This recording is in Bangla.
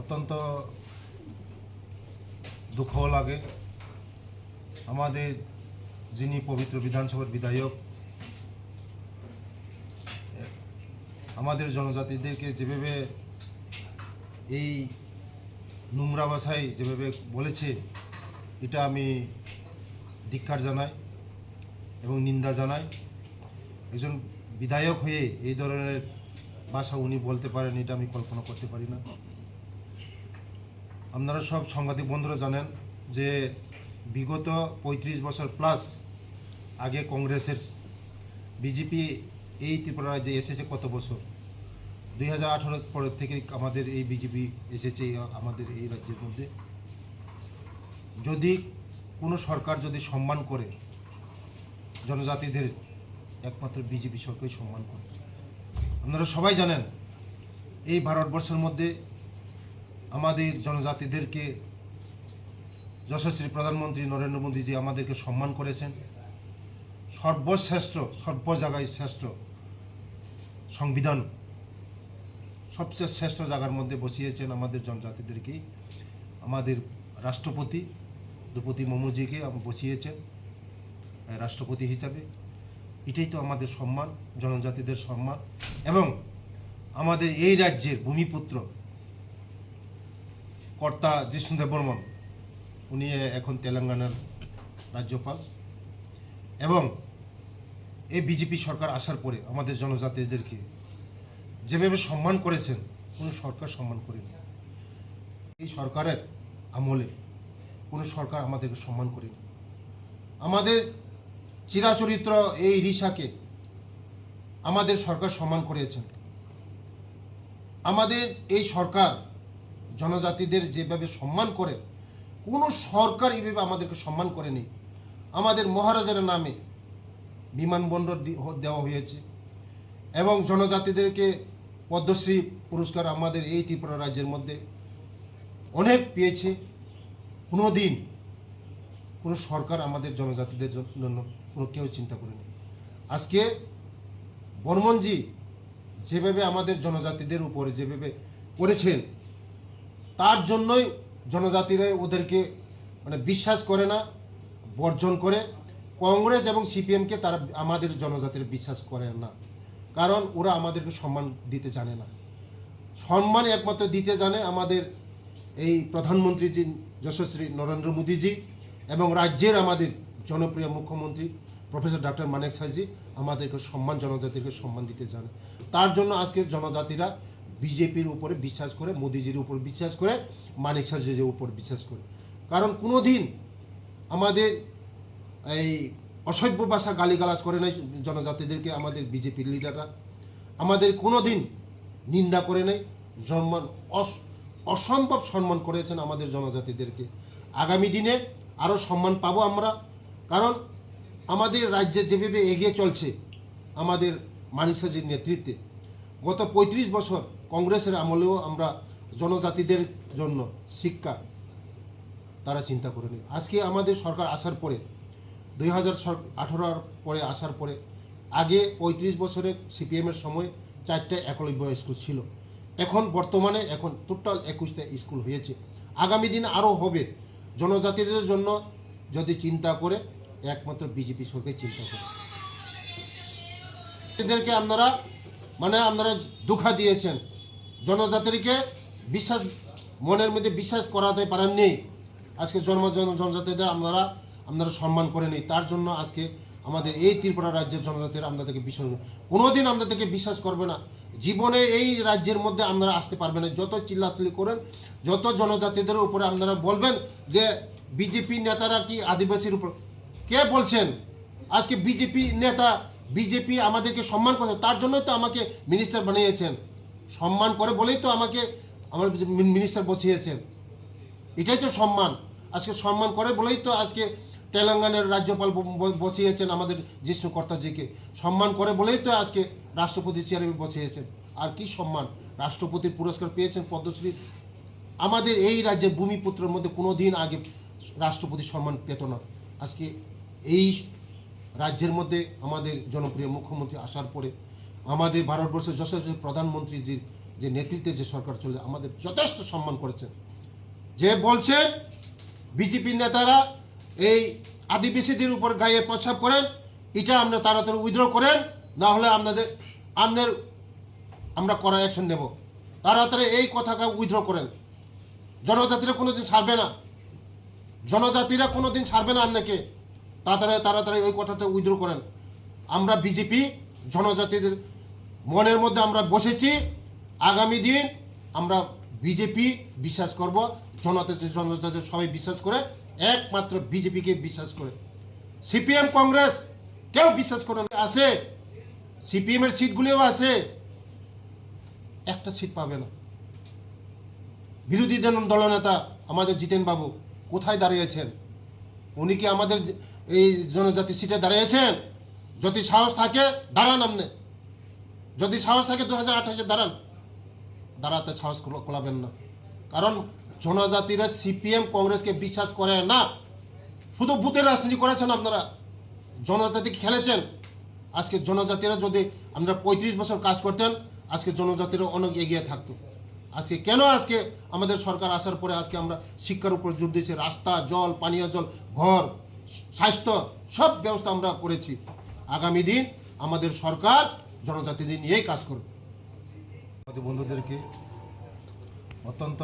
অত্যন্ত দুঃখও লাগে। আমাদের যিনি পবিত্র বিধানসভার বিধায়ক, আমাদের জনজাতিদেরকে যেভাবে এই নোংরা ভাষায় যেভাবে বলেছে, এটা আমি ধিক্ষার জানাই এবং নিন্দা জানাই। একজন বিধায়ক হয়ে এই ধরনের ভাষা উনি বলতে পারেন, এটা আমি কল্পনা করতে পারি না। আপনারা সব সাংবাদিক বন্ধুরা জানেন যে বিগত পঁয়ত্রিশ বছর প্লাস আগে কংগ্রেসের বিজেপি এই ত্রিপুরা রাজ্যে এসেছে কত বছর? দুই হাজার আঠারো পরের থেকে আমাদের এই বিজেপি এসেছে আমাদের এই রাজ্যের মধ্যে। যদি কোনো সরকার যদি সম্মান করে, জনজাতিদের একমাত্র বিজেপি সরকারই সম্মান করে। আপনারা সবাই জানেন, এই ভারতবর্ষের মধ্যে আমাদের জনজাতিদেরকে যশস্বী প্রধানমন্ত্রী নরেন্দ্র মোদীজি আমাদেরকে সম্মান করেছেন। সর্বশ্রেষ্ঠ সর্ব জায়গায় শ্রেষ্ঠ সংবিধান সবচেয়ে শ্রেষ্ঠ জায়গার মধ্যে বসিয়েছেন আমাদের জনজাতিদেরকে। আমাদের রাষ্ট্রপতি দ্রৌপদী মুর্মুজিকে বসিয়েছেন রাষ্ট্রপতি হিসাবে। এটাই তো আমাদের সম্মান, জনজাতিদের সম্মান। এবং আমাদের এই রাজ্যের ভূমিপুত্র কর্তা জিষ্ণুদেব বর্মন, উনি এখন তেলেঙ্গানার রাজ্যপাল। এবং এই বিজেপি সরকার আসার পরে আমাদের জনজাতিদেরকে যেভাবে সম্মান করেছেন, কোনো সরকার সম্মান করেনি। এই সরকারের আমলে কোনো সরকার আমাদেরকে সম্মান করেনি। আমাদের চিরাচরিত্র এই রিসাকে আমাদের সরকার সম্মান করেছেন। আমাদের এই সরকার জনজাতিদের যেভাবে সম্মান করে, কোনো সরকার এইভাবে আমাদেরকে সম্মান করেনি। আমাদের মহারাজার নামে বিমানবন্দর দেওয়া হয়েছে এবং জনজাতিদেরকে পদ্মশ্রী পুরস্কার আমাদের এই ত্রিপুরা রাজ্যের মধ্যে অনেক পেয়েছে। কোনো দিন কোনো সরকার আমাদের জনজাতিদের জন্য কোনো কেউ চিন্তা করেনি। আজকে বর্মনজি যেভাবে আমাদের জনজাতিদের উপরে যেভাবে করেছেন তার জন্যই জনজাতিরা ওদেরকে মানে বিশ্বাস করে না, বর্জন করে। কংগ্রেস এবং সিপিএমকে তারা আমাদের জনজাতির বিশ্বাস করে না। কারণ ওরা আমাদেরকে সম্মান দিতে জানে না। সম্মান একমাত্র দিতে জানে আমাদের এই প্রধানমন্ত্রী জি, যশস্বী নরেন্দ্র মোদীজি এবং রাজ্যের আমাদের জনপ্রিয় মুখ্যমন্ত্রী প্রফেসর ডক্টর মানেক সাজি আমাদেরকে সম্মান, জনজাতিকে সম্মান দিতে জানে। তার জন্য আজকে জনজাতিরা বিজেপির উপরে বিশ্বাস করে, মোদিজির উপর বিশ্বাস করে, মানিক সাজির উপর বিশ্বাস করে। কারণ কোনো দিন আমাদের এই অসভ্য ভাষা গালিগালাজ করে নাই জনজাতিদেরকে, আমাদের বিজেপির লিডাররা। আমাদের কোনো দিন নিন্দা করে নাই, সম্মান, অস- অসম্ভব সম্মান করেছেন আমাদের জনজাতিদেরকে। আগামী দিনে আরও সম্মান পাবো আমরা, কারণ আমাদের রাজ্যে যেভাবে এগিয়ে চলছে আমাদের মানিক সাজির নেতৃত্বে, গত পঁয়ত্রিশ বছর কংগ্রেসের আমলেও আমরা জনজাতিদের জন্য শিক্ষা তারা চিন্তা করেনি আজকে আমাদের সরকার আসার পরে, দুই হাজার আঠারোর পরে আসার পরে, আগে পঁয়ত্রিশ বছরে সিপিএমের সময় চারটে একলব্য স্কুল ছিল। এখন বর্তমানে এখন টোটাল একুশটা স্কুল হয়েছে। আগামী দিন আরও হবে। জনজাতিদের জন্য যদি চিন্তা করে, একমাত্র বিজেপি সরকার চিন্তা করে। এদেরকে আপনারা মানে আপনারা দুঃখা দিয়েছেন। জনজাতিকে বিশ্বাস, মনের মধ্যে বিশ্বাস করাতে পারেননি। আজকে জন্ম, জন- জনজাতিদের আপনারা আপনারা সম্মান করেনি তার জন্য আজকে আমাদের এই ত্রিপুরা রাজ্যের জনজাতির আপনাদেরকে ভীষণ কোনোদিন আপনাদেরকে বিশ্বাস করবে না। জীবনে এই রাজ্যের মধ্যে আপনারা আসতে পারবেন না। যত চিল্লাচিল্লি করেন, যত জনজাতিদের উপরে আপনারা বলবেন যে বিজেপি নেতারা কি আদিবাসীর উপর কে বলছেন? আজকে বিজেপি নেতা, বিজেপি আমাদেরকে সম্মান করে তার জন্যই তো আমাকে মিনিস্টার বানিয়েছেন। সম্মান করে বলেই তো আমাকে আমার মিনিস্টার বসিয়েছেন। এটাই তো সম্মান। আজকে সম্মান করে বলেই তো আজকে তেলেঙ্গানার রাজ্যপাল বসিয়েছেন আমাদের কর্তাজিকে সম্মান করে বলেই তো আজকে রাষ্ট্রপতি চেয়ারে বসিয়েছেন। আর কি সম্মান? রাষ্ট্রপতির পুরস্কার পেয়েছেন পদ্মশ্রী। আমাদের এই রাজ্যের ভূমিপুত্রের মধ্যে কোনো দিন আগে রাষ্ট্রপতি সম্মান পেত না। আজকে এই রাজ্যের মধ্যে আমাদের জনপ্রিয় মুখ্যমন্ত্রী আসার পরে আমাদের ভারতবর্ষের যশস্বী প্রধানমন্ত্রীজির যে নেতৃত্বে যে সরকার চলে, আমাদের যথেষ্ট সম্মান করেছেন। যে বলছে বিজেপি নেতারা এই আদিবাসীদের উপর গায়ে প্রস্রাব করেন, এটা আমরা তাড়াতাড়ি উইথড্র করেন, না হলে আপনাদের আপনার আমরা করা অ্যাকশন নেব। তাড়াতাড়ি এই কথাটা উইথড্র করেন। জনজাতিরা কোনোদিন ছাড়বে না। জনজাতিরা কোনোদিন ছাড়বে না আপনাকে। তাড়াতাড়ি তাড়াতাড়ি ওই কথাটা উইথড্র করেন। আমরা বিজেপি, জনজাতিদের মনের মধ্যে আমরা বসেছি, আগামী দিন আমরা বিজেপি বিশ্বাস করব, জনতা সবাই বিশ্বাস করে, একমাত্র বিজেপিকে বিশ্বাস করে। সিপিএম কংগ্রেস কেউ বিশ্বাস করে না, আছে। সিপিএমের সিটগুলিও আছে। একটা সিট পাবে না। বিরোধী দল- দলনেতা আমাদের জিতেন বাবু কোথায় দাঁড়িয়েছেন উনি কি আমাদের এই জনজাতি সিটে দাঁড়িয়েছেন যদি সাহস থাকে, দাঁড়ান আপনি। যদি সাহস থাকে দু হাজার আঠাশে দাঁড়ান। দাঁড়াতে সাহস কোলাবেন না। কারণ জনজাতিরা সিপিএম কংগ্রেসকে বিশ্বাস করে না। শুধু বুথের রাজনীতি করেছেন আপনারা। জনজাতি খেলেছেন। আজকে জনজাতিরা যদি আমরা পঁয়ত্রিশ বছর কাজ করতেন, আজকে জনজাতিরা অনেক এগিয়ে থাকতো। আজকে কেন আজকে আমাদের সরকার আসার পরে আজকে আমরা শিক্ষার উপর জোর দিয়েছি? রাস্তা, জল, পানীয় জল, ঘর, স্বাস্থ্য, সব ব্যবস্থা আমরা করেছি। আগামী দিন আমাদের সরকার জনজাতিদের নিয়েই কাজ করবে। বন্ধুদেরকে অত্যন্ত